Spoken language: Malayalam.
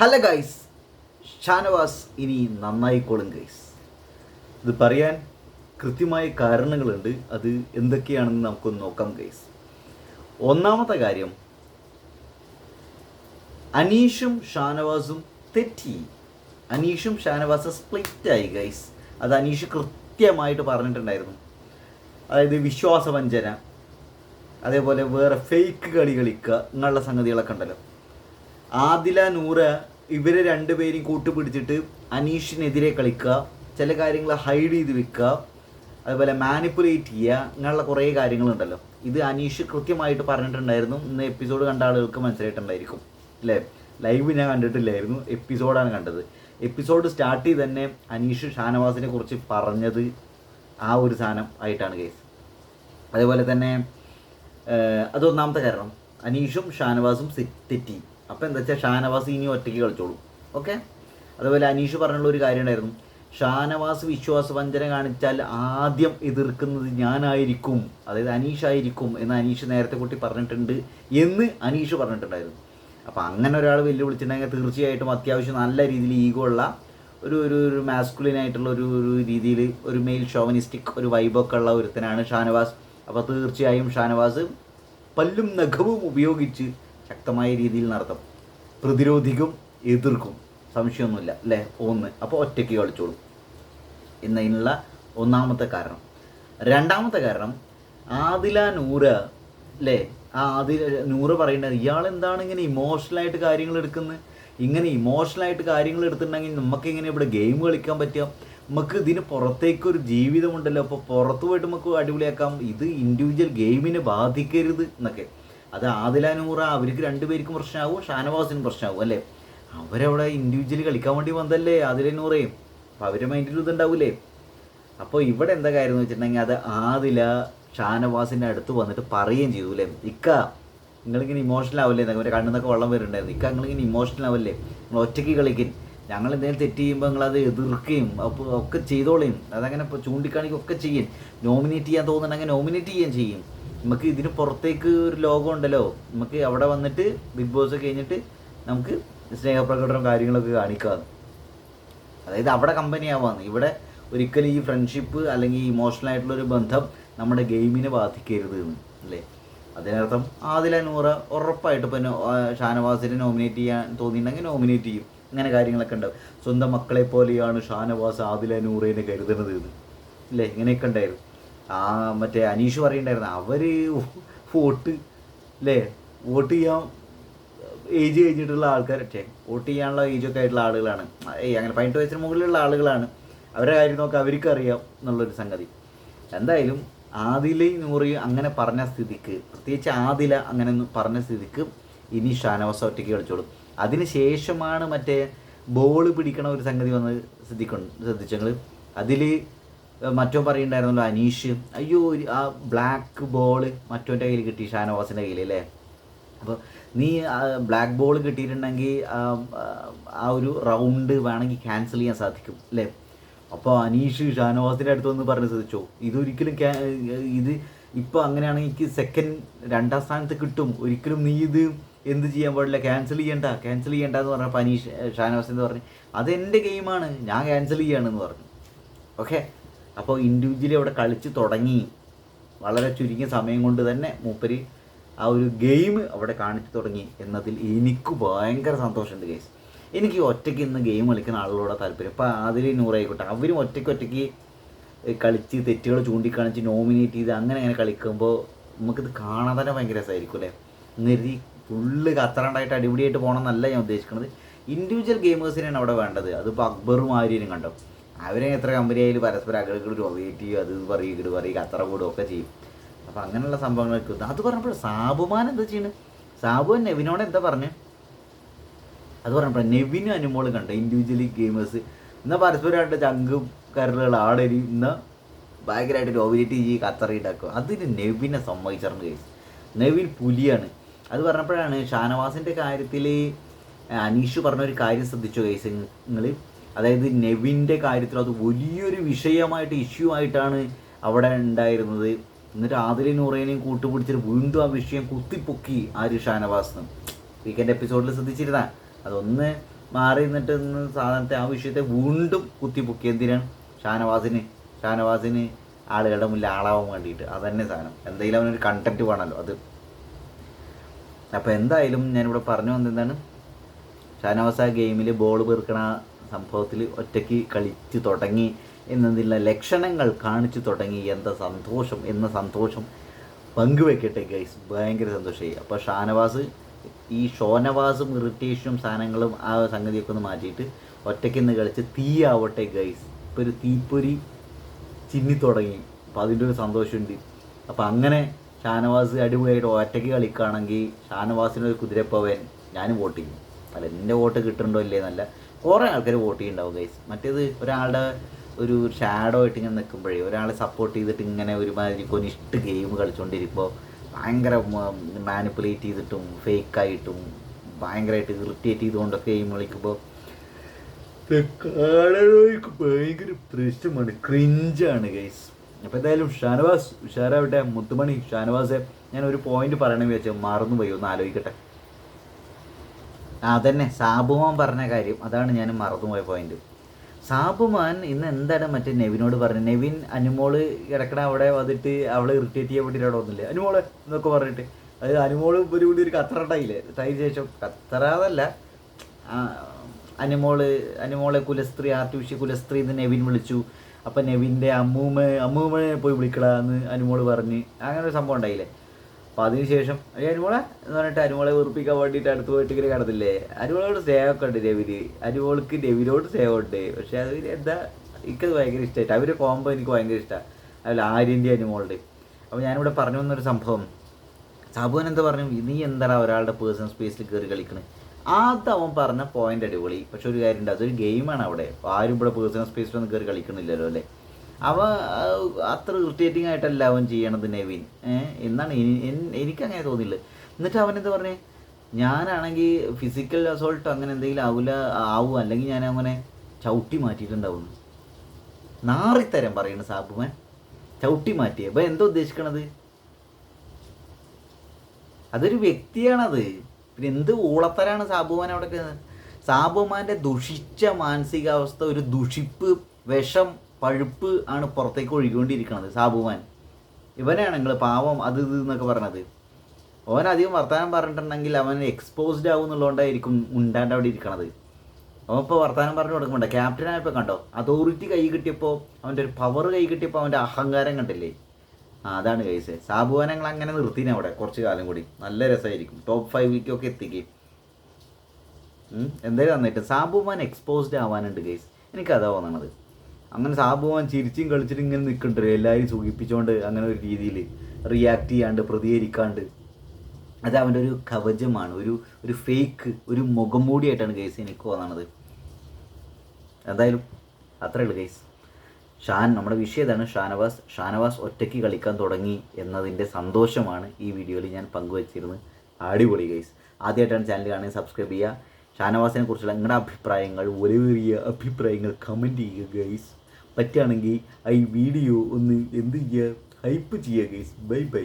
ഹലോ ഗൈസ് ഷാനവാസ് ഇനി നന്നായിക്കോളും ഗൈസ്. ഇത് പറയാൻ കൃത്യമായ കാരണങ്ങളുണ്ട്. അത് എന്തൊക്കെയാണെന്ന് നമുക്കൊന്ന് നോക്കാം ഗൈസ്. ഒന്നാമത്തെ കാര്യം അനീഷും ഷാനവാസും തെറ്റി. അനീഷും ഷാനവാസും സ്പ്ലിറ്റായി ഗൈസ്. അത് അനീഷ് കൃത്യമായിട്ട് പറഞ്ഞിട്ടുണ്ടായിരുന്നു. അതായത് വിശ്വാസവഞ്ചന അതേപോലെ വേറെ ഫേക്ക് കളി കളിക്കുക എന്നുള്ള സംഗതികളൊക്കെ ഉണ്ടല്ലോ. ആദില നൂറ് ഇവരെ രണ്ടുപേരും കൂട്ടുപിടിച്ചിട്ട് അനീഷിനെതിരെ കളിക്കുക ചില കാര്യങ്ങൾ ഹൈഡ് ചെയ്ത് വെക്കുക അതുപോലെ മാനിപ്പുലേറ്റ് ചെയ്യുക അങ്ങനെയുള്ള കുറേ കാര്യങ്ങളുണ്ടല്ലോ. ഇത് അനീഷ് കൃത്യമായിട്ട് പറഞ്ഞിട്ടുണ്ടായിരുന്നു. ഇന്ന് എപ്പിസോഡ് കണ്ട ആളുകൾക്ക് മനസ്സിലായിട്ടുണ്ടായിരിക്കും. അല്ലേ? ലൈവ് ഞാൻ കണ്ടിട്ടില്ലായിരുന്നു. എപ്പിസോഡാണ് കണ്ടത്. എപ്പിസോഡ് സ്റ്റാർട്ട് ചെയ്ത് തന്നെ അനീഷ് ഷാനവാസിനെ കുറിച്ച് പറഞ്ഞത് ആ ഒരു സാധനം ആയിട്ടാണ് കേസ് അതേപോലെ തന്നെ അത് അതൊന്നാമത്തെ കാരണം. അനീഷും ഷാനവാസും തെറ്റി. അപ്പോൾ എന്താ വെച്ചാൽ ഷാനവാസ് ഇനി ഒറ്റയ്ക്ക് കളിച്ചോളൂ. ഓക്കെ അതുപോലെ അനീഷ് പറഞ്ഞുള്ള ഒരു കാര്യം ഉണ്ടായിരുന്നു. ഷാനവാസ് വിശ്വാസ വഞ്ചന കാണിച്ചാൽ ആദ്യം എതിർക്കുന്നത് ഞാനായിരിക്കും. അതായത് അനീഷ് ആയിരിക്കും എന്ന് അനീഷ് നേരത്തെ കൂട്ടി പറഞ്ഞിട്ടുണ്ട് എന്ന് അനീഷ് പറഞ്ഞിട്ടുണ്ടായിരുന്നു. അപ്പോൾ അങ്ങനെ ഒരാൾ വെല്ലുവിളിച്ചിട്ടുണ്ടെങ്കിൽ തീർച്ചയായിട്ടും അത്യാവശ്യം നല്ല രീതിയിൽ ഈഗോ ഉള്ള ഒരു ഒരു ഒരു മാസ്കുലിൻ ആയിട്ടുള്ള ഒരു ഒരു രീതിയിൽ ഒരു മെയിൽ ഷോവനിസ്റ്റിക് ഒരു വൈബൊക്കെ ഉള്ള ഒരുത്തനാണ് ഷാനവാസ്. അപ്പോൾ തീർച്ചയായും ഷാനവാസ് പല്ലും നഖവും ഉപയോഗിച്ച് ശക്തമായ രീതിയിൽ നടത്തും പ്രതിരോധിക്കും എതിർക്കും. സംശയമൊന്നുമില്ല അല്ലേ? ഒന്ന്. അപ്പോൾ ഒറ്റയ്ക്ക് കളിച്ചോളും. എന്നതിനുള്ള ഒന്നാമത്തെ കാരണം. രണ്ടാമത്തെ കാരണം ആദില നൂറ് അല്ലേ? ആ ആദില നൂറ് പറയുന്നത് ഇയാൾ എന്താണ് ഇങ്ങനെ ഇമോഷണലായിട്ട് കാര്യങ്ങൾ എടുക്കുന്നത്? ഇങ്ങനെ ഇമോഷണലായിട്ട് കാര്യങ്ങൾ എടുത്തിട്ടുണ്ടെങ്കിൽ നമുക്ക് ഇങ്ങനെ ഇവിടെ ഗെയിം കളിക്കാൻ പറ്റുക? നമുക്ക് ഇതിന് പുറത്തേക്ക് ഒരു ജീവിതമുണ്ടല്ലോ. അപ്പോൾ പുറത്തുപോയിട്ട് നമുക്ക് അടിപൊളിയാക്കാം. ഇത് ഇൻഡിവിജ്വൽ ഗെയിമിനെ ബാധിക്കരുത് എന്നൊക്കെ. അത് ആദില നൂറ അവർക്ക് രണ്ടുപേർക്കും പ്രശ്നമാവും ഷാനവാസിനും പ്രശ്നമാവും അല്ലേ? അവരവിടെ ഇൻഡിവിജ്വലി കളിക്കാൻ വേണ്ടി വന്നല്ലേ ആദില നൂറയും അപ്പോൾ അവരുടെ മൈൻഡിൽ ഇതുണ്ടാവൂലേ? അപ്പോൾ ഇവിടെ എന്താ കാര്യം എന്ന് വെച്ചിട്ടുണ്ടെങ്കിൽ അത് ആദില ഷാനവാസിന്റെ അടുത്ത് വന്നിട്ട് പറയുകയും ചെയ്തു അല്ലേ? ഇക്ക നിങ്ങളിങ്ങനെ ഇമോഷണൽ ആവില്ലേ? നിങ്ങൾ കണ്ണിൽ നിന്നൊക്കെ വെള്ളം വരുന്നുണ്ടായിരുന്നു. ഇക്ക നിങ്ങളിങ്ങനെ ഇമോഷണൽ ആവില്ലേ? നിങ്ങൾ ഒറ്റയ്ക്ക് കളിക്കും ഞങ്ങൾ എന്തെങ്കിലും തെറ്റ് ചെയ്യുമ്പോൾ നിങ്ങളത് എതിർക്കുകയും അപ്പോൾ ഒക്കെ ചെയ്തോളയും അതങ്ങനെ ഇപ്പോൾ ചൂണ്ടിക്കാണിക്കും ഒക്കെ ചെയ്യും നോമിനേറ്റ് ചെയ്യാൻ തോന്നുന്നുണ്ടെങ്കിൽ നോമിനേറ്റ് ചെയ്യുകയും ചെയ്യും. നമുക്ക് ഇതിന് പുറത്തേക്ക് ഒരു ലോകം ഉണ്ടല്ലോ. നമുക്ക് അവിടെ വന്നിട്ട് ബിഗ് ബോസ് കഴിഞ്ഞിട്ട് നമുക്ക് സ്നേഹപ്രകടനം കാര്യങ്ങളൊക്കെ കാണിക്കാം അതായത് അവിടെ കമ്പനി ആവാന്ന്. ഇവിടെ ഒരിക്കലും ഈ ഫ്രണ്ട്ഷിപ്പ് അല്ലെങ്കിൽ ഇമോഷണൽ ആയിട്ടുള്ള ഒരു ബന്ധം നമ്മുടെ ഗെയിമിനെ ബാധിക്കരുത് എന്ന് അല്ലേ? അതിനർത്ഥം ആദില നൂറ ഉറപ്പായിട്ട് ഇപ്പം ഷാനവാസിനെ നോമിനേറ്റ് ചെയ്യാൻ തോന്നിയിട്ടുണ്ടെങ്കിൽ നോമിനേറ്റ് ചെയ്യും. ഇങ്ങനെ കാര്യങ്ങളൊക്കെ ഉണ്ടാവും. സ്വന്തം മക്കളെ പോലെയാണ് ഷാനവാസ് ആദില നൂറേനെ കരുതുന്നത് എന്ന് അല്ലേ? ഇങ്ങനെയൊക്കെ ഉണ്ടായിരുന്നു. ആ മറ്റേ അനീഷ് പറയണ്ടായിരുന്നു അവർ വോട്ട് അല്ലേ വോട്ട് ചെയ്യാൻ ഏജ് കഴിഞ്ഞിട്ടുള്ള ആൾക്കാരൊക്കെ വോട്ട് ചെയ്യാനുള്ള ഏജൊക്കെ ആയിട്ടുള്ള ആളുകളാണ്. ഏയ് അങ്ങനെ പതിനെട്ട് വയസ്സിന് മുകളിലുള്ള ആളുകളാണ്. അവരുടെ കാര്യം നോക്കി അവർക്ക് അറിയാം എന്നുള്ളൊരു സംഗതി. എന്തായാലും ആദില നൂറിയും അങ്ങനെ പറഞ്ഞ സ്ഥിതിക്ക് പ്രത്യേകിച്ച് ആദില അങ്ങനെ പറഞ്ഞ സ്ഥിതിക്ക് ഇനി ഷാനവാസ ഒറ്റയ്ക്ക് കളിച്ചോളും. അതിന് ശേഷമാണ് മറ്റേ ബോൾ പിടിക്കണ ഒരു സംഗതി വന്ന് ശ്രദ്ധിക്കൊണ്ട് ശ്രദ്ധിച്ചെങ്കിൽ അതിൽ മറ്റോ പറയുണ്ടായിരുന്നല്ലോ അനീഷ്. അയ്യോ ആ ബ്ലാക്ക് ബോൾ മറ്റോന്റെ കയ്യിൽ കിട്ടി ഷാനവാസിന്റെ കയ്യിൽ അല്ലേ? അപ്പോൾ നീ ബ്ലാക്ക് ബോൾ കിട്ടിയിട്ടുണ്ടെങ്കിൽ ആ, ഒരു റൗണ്ട് വേണമെങ്കിൽ ക്യാൻസൽ ചെയ്യാൻ സാധിക്കും അല്ലേ? അപ്പോൾ അനീഷ് ഷാനവാസിന്റെ അടുത്ത് വന്ന് പറഞ്ഞ് ശ്രദ്ധിച്ചോ? ഇതൊരിക്കലും ഇത് ഇപ്പോൾ അങ്ങനെയാണെങ്കിൽ എനിക്ക് സെക്കൻഡ് രണ്ടാം സ്ഥാനത്ത് കിട്ടും. ഒരിക്കലും നീ ഇത് എന്ത് ചെയ്യാൻ പാടില്ല? ക്യാൻസൽ ചെയ്യണ്ട ക്യാൻസൽ ചെയ്യണ്ട എന്ന് പറഞ്ഞപ്പോൾ അനീഷ് ഷാനവാസ് എന്ന് പറഞ്ഞു അതെന്റെ ഗെയിമാണ് ഞാൻ ക്യാൻസൽ ചെയ്യാണെന്ന് പറഞ്ഞു. ഓക്കെ അപ്പോൾ ഇൻഡിവിജ്വലി അവിടെ കളിച്ച് തുടങ്ങി. വളരെ ചുരുങ്ങിയ സമയം കൊണ്ട് തന്നെ മൂപ്പര് ആ ഒരു ഗെയിം അവിടെ കാണിച്ചു തുടങ്ങി എന്നതിൽ എനിക്ക് ഭയങ്കര സന്തോഷമുണ്ട് കേസ് എനിക്ക് ഒറ്റയ്ക്ക് ഇന്ന് ഗെയിം കളിക്കുന്ന ആളുകളോട് താല്പര്യം. ഇപ്പോൾ അതിൽ നൂറായിക്കോട്ടെ അവരും ഒറ്റയ്ക്ക് ഒറ്റയ്ക്ക് കളിച്ച് തെറ്റുകൾ ചൂണ്ടിക്കാണിച്ച് നോമിനേറ്റ് ചെയ്ത് അങ്ങനെ അങ്ങനെ കളിക്കുമ്പോൾ നമുക്കിത് കാണാൻ തന്നെ ഭയങ്കര രസമായിരിക്കും അല്ലേ? നിരതി ഫുള്ള് കത്തറണ്ടായിട്ട് അടിപൊളിയായിട്ട് പോകണം എന്നല്ല ഞാൻ ഉദ്ദേശിക്കുന്നത് ഇൻഡിവിജ്വൽ ഗെയിമേഴ്സിനെയാണ് അവിടെ വേണ്ടത്. അതിപ്പോൾ അക്ബറും ആര്യനും കണ്ടോ? അവരെ എത്ര കമ്പനി ആയാലും പരസ്പരം അകലുകൾ റൊവേറ്റ് ചെയ്യും അത് പറയും ഇങ്ങോട്ട് പറയും അത്ര കൂടും ഒക്കെ ചെയ്യും. അപ്പം അങ്ങനെയുള്ള സംഭവങ്ങളൊക്കെ വന്നു അത് പറഞ്ഞപ്പോൾ സാബുമാൻ എന്താ ചെയ്യുന്നത് സാബു നെവിനോട് എന്താ പറഞ്ഞു? അത് പറഞ്ഞപ്പോൾ നെവിനും അനുമോളും കണ്ട ഇൻഡിവിജ്വലി ഗെയിമേഴ്സ് എന്നാൽ പരസ്പരമായിട്ട് ചങ്കും കരളുകൾ ആടരി ഇന്ന് ഭയങ്കരമായിട്ട് ഡോമിനേറ്റ് ചെയ്യും കത്തറി ഉണ്ടാക്കുക അതിന് നെവിനെ സമ്മതിച്ചിട്ടുണ്ട് കേസ് നെവിൻ പുലിയാണ്. അത് പറഞ്ഞപ്പോഴാണ് ഷാനവാസിന്റെ കാര്യത്തിൽ അനീഷ് പറഞ്ഞൊരു കാര്യം ശ്രദ്ധിച്ചു കേസ് നിങ്ങൾ അതായത് നെവിന്റെ കാര്യത്തിൽ അത് വലിയൊരു വിഷയമായിട്ട് ഇഷ്യൂ ആയിട്ടാണ് അവിടെ ഉണ്ടായിരുന്നത്. എന്നിട്ട് ആദിലെ നൂറേനെയും കൂട്ടുപിടിച്ചിട്ട് വീണ്ടും ആ വിഷയം കുത്തിപ്പൊക്കി ആര്യ ഷാനവാസിന്. വീക്കെൻഡ് എപ്പിസോഡിൽ ശ്രദ്ധിച്ചിരുന്ന? അതൊന്ന് മാറി നിന്നിട്ട് ഇന്ന് സാധനത്തെ ആ വിഷയത്തെ വീണ്ടും കുത്തിപ്പൊക്കി. എന്തിനാണ്? ഷാനവാസിന്. ഷാനവാസിന് ആളുകളുടെ മുന്നിൽ ആളാവാൻ വേണ്ടിയിട്ട്. അതന്നെ സാധനം. എന്തെങ്കിലും അവനൊരു കണ്ടന്റ് വേണമല്ലോ അത്. അപ്പോൾ എന്തായാലും ഞാനിവിടെ പറഞ്ഞു വന്നെന്താണ് ഷാനവാസ് ആ ഗെയിമിൽ ബോൾ പെറുക്കണ സംഭവത്തിൽ ഒറ്റയ്ക്ക് കളിച്ചു തുടങ്ങി എന്നതിലുള്ള ലക്ഷണങ്ങൾ കാണിച്ചു തുടങ്ങി എന്താ സന്തോഷം എന്ന സന്തോഷം പങ്കുവെക്കട്ടെ ഗൈസ് ഭയങ്കര സന്തോഷമായി. അപ്പോൾ ഷാനവാസ് ഈ ഷോനവാസും ഇറിറ്റേഷനും സാധനങ്ങളും ആ സംഗതിയൊക്കെ ഒന്ന് മാറ്റിയിട്ട് ഒറ്റയ്ക്ക് നിന്ന് കളിച്ച് തീ ആവട്ടെ ഗൈസ് ഇപ്പോൾ ഒരു തീപ്പൊരി ചിന്നി തുടങ്ങി. അപ്പോൾ അതിന്റെ ഒരു സന്തോഷമുണ്ട്. അപ്പോൾ അങ്ങനെ ഷാനവാസ് അടിപൊളിയായിട്ട് ഒറ്റയ്ക്ക് കളിക്കുകയാണെങ്കിൽ ഷാനവാസിനൊരു കുതിരപ്പവൻ ഞാനും വോട്ട് ചെയ്യും. അല്ല എന്റെ വോട്ട് കിട്ടുന്നുണ്ടോ ഇല്ലേ? എന്നല്ല കുറേ ആൾക്കാർ വോട്ട് ചെയ്യുന്നുണ്ടാവും ഗൈസ് മറ്റേത് ഒരാളുടെ ഒരു ഷാഡോ ആയിട്ട് ഇങ്ങനെ നിൽക്കുമ്പോഴേ ഒരാളെ സപ്പോർട്ട് ചെയ്തിട്ട് ഇങ്ങനെ ഒരുമാതിരി കൊനിഷ്ട് ഗെയിം കളിച്ചുകൊണ്ടിരിക്കുമ്പോൾ ഭയങ്കര മാനിപ്പുലേറ്റ് ചെയ്തിട്ടും ഫേക്കായിട്ടും ഭയങ്കരമായിട്ട് ഇറിറ്റേറ്റ് ചെയ്തുകൊണ്ടൊക്കെ ഗെയിം കളിക്കുമ്പോൾ ഭയങ്കര പ്രശ്നമാണ് ക്രിഞ്ചാണ് ഗൈസ് അപ്പോൾ എന്തായാലും ഷാനവാസ് ഉഷാറാവട്ടെ മുത്തുമണി ഷാനവാസെ ഞാൻ ഒരു പോയിന്റ് പറയണമെന്ന് വെച്ചാൽ മറന്നു പോയി ഒന്ന് ആലോചിക്കട്ടെ. അതന്നെ സാബുമാൻ പറഞ്ഞ കാര്യം അതാണ് ഞാൻ മറന്നുപോയ പോയിന്റ് സാബുമാൻ ഇന്ന് എന്താണ് മറ്റേ നെവിനോട് പറഞ്ഞത് നെവിൻ അനുമോൾ കിടക്കണ അവിടെ വന്നിട്ട് അവളെ ഇറിറ്റേറ്റ് ചെയ്യാൻ വേണ്ടിയിട്ട് അവിടെ വന്നില്ലേ? അനുമോൾ എന്നൊക്കെ പറഞ്ഞിട്ട്. അത് അനുമോൾ ഒരു കൂടി ഒരു കത്തറ ഉണ്ടായില്ലേ? ഉണ്ടായതിനു ശേഷം കത്തറാതല്ല ആ, അനുമോൾ അനുമോളെ കുലസ്ത്രീ ആർട്ടിഫിഷ്യൽ കുലസ്ത്രീ എന്ന് നെവിൻ വിളിച്ചു. അപ്പം നെവിന്റെ അമ്മൂമ്മ അമ്മൂമ്മയെ പോയി വിളിക്കടാന്ന് അനുമോൾ പറഞ്ഞ്. അങ്ങനെ ഒരു സംഭവം ഉണ്ടായില്ലേ? അപ്പം അതിനുശേഷം അയ്യ അനുമോളെ എന്ന് പറഞ്ഞിട്ട് അനുമോളെ വെറുപ്പിക്കാൻ വേണ്ടിയിട്ട് അടുത്ത് പോയിട്ട് ഇങ്ങനെ കിടന്നില്ലേ? അനുമോളോട് സ്നേഹമൊക്കെ ഉണ്ട് രവിന്. അനുമോൾക്ക് രവിനോട് സ്നേഹമുണ്ട്. പക്ഷെ അത് എന്താ എനിക്കത് ഭയങ്കര ഇഷ്ടമായിട്ട് അവരുടെ കോമ്പോ എനിക്ക് ഭയങ്കര ഇഷ്ടമാണ് അതിൽ ആര്യന്റെ അനുമോളുടെ അപ്പോൾ ഞാനിവിടെ പറഞ്ഞു വന്നൊരു സംഭവം. സാബുവൻ എന്താ പറഞ്ഞു? നീ എന്താണ് ഒരാളുടെ പേഴ്സണൽ സ്പേസിൽ കയറി കളിക്കണേ? അത് അവൻ പറഞ്ഞ പോയിന്റ് അടിപൊളി. പക്ഷെ ഒരു കാര്യമുണ്ട് അതൊരു ഗെയിമാണ് അവിടെ. ആരും ഇവിടെ പേഴ്സണൽ സ്പേസിൽ സ്പേസിലൊന്നും കയറി കളിക്കണില്ലല്ലോ അല്ലേ? അവ അത്ര ഇറിറ്റേറ്റിംഗ് ആയിട്ടല്ല അവൻ ചെയ്യണത് നെവിൻ. എന്നാണ് എനിക്കങ്ങനെ തോന്നില്ല എന്നിട്ട് അവൻ എന്താ പറഞ്ഞേ? ഞാനാണെങ്കിൽ ഫിസിക്കൽ അസോൾട്ട് അങ്ങനെ എന്തെങ്കിലും ആവില്ല ആവും അല്ലെങ്കിൽ ഞാൻ അവനെ ചവിട്ടി മാറ്റിയിട്ടുണ്ടാവുന്നു. നാറിത്തരം പറയുന്നു സാബുമൻ ചവിട്ടി മാറ്റിയ. അപ്പം എന്താ ഉദ്ദേശിക്കണത്? അതൊരു വ്യക്തിയാണത്. പിന്നെ എന്ത് ഊളത്തരാണ് സാബുമാൻ അവിടെ സാബുമാന്റെ ദുഷിച്ച മാനസികാവസ്ഥ ഒരു ദുഷിപ്പ് വിഷം പഴുപ്പ് ആണ് പുറത്തേക്ക് ഒഴുകിക്കൊണ്ടിരിക്കുന്നത് സാബുമാൻ ഇവനാണെങ്കിൽ പാവം അത് ഇത് എന്നൊക്കെ പറഞ്ഞത് അവൻ അധികം വർത്തമാനം പറഞ്ഞിട്ടുണ്ടെങ്കിൽ അവൻ എക്സ്പോസ്ഡ് ആവും എന്നുള്ളതുകൊണ്ടായിരിക്കും ഉണ്ടാണ്ട് അവിടെ ഇരിക്കണത്. അവൻ ഇപ്പോൾ വർത്തമാനം പറഞ്ഞു കൊടുക്കുന്നുണ്ട്. ക്യാപ്റ്റൻ ആയപ്പോൾ കണ്ടോ? അതോറിറ്റി കൈ കിട്ടിയപ്പോൾ അവന്റെ ഒരു പവർ കൈ കിട്ടിയപ്പോൾ അവന്റെ അഹങ്കാരം കണ്ടില്ലേ? ആ അതാണ് കേസ് സാബുവാൻ ഞങ്ങൾ അങ്ങനെ നിർത്തിന് അവിടെ കുറച്ച് കാലം കൂടി. നല്ല രസമായിരിക്കും. ടോപ്പ് ഫൈവിലേക്കൊക്കെ എത്തിക്കും. എന്തായാലും നന്നായിട്ട്. സാബുമാൻ എക്സ്പോസ്ഡ് ആവാനുണ്ട് കേസ് എനിക്കതാ തോന്നണത്. അങ്ങനെ സാബുവാൻ ചിരിച്ചും കളിച്ചിട്ട് ഇങ്ങനെ നിൽക്കുന്നുണ്ട്. എല്ലാവരും സുഖിപ്പിച്ചുകൊണ്ട് അങ്ങനെ ഒരു രീതിയിൽ റിയാക്ട് ചെയ്യാണ്ട് പ്രതികരിക്കാണ്ട്. അത് അവന്റെ ഒരു കവചമാണ്. ഒരു ഒരു ഫേക്ക് ഒരു മുഖംമൂടിയായിട്ടാണ് ഗൈസ് എനിക്ക് തോന്നണത്. എന്തായാലും അത്രേ ഉള്ളൂ ഗൈസ് ഷാൻ നമ്മുടെ വിഷയം ഇതാണ്. ഷാനവാസ് ഷാനവാസ് ഒറ്റയ്ക്ക് കളിക്കാൻ തുടങ്ങി എന്നതിന്റെ സന്തോഷമാണ് ഈ വീഡിയോയിൽ ഞാൻ പങ്കുവച്ചിരുന്നത്. അടിപൊളി ഗൈസ് ആദ്യമായിട്ടാണ് ചാനൽ കാണുന്നത്. സബ്സ്ക്രൈബ് ചെയ്യുക. ഷാനവാസിനെ കുറിച്ചുള്ള നിങ്ങളുടെ അഭിപ്രായങ്ങൾ ഒരേറിയ അഭിപ്രായങ്ങൾ കമന്റ് ചെയ്യുക ഗൈസ് പറ്റുകയാണെങ്കിൽ ഈ വീഡിയോ ഒന്ന് എന്ത് ചെയ്യുക? ഹൈപ്പ് ചെയ്യുക ഗൈസ് ബൈ ബൈ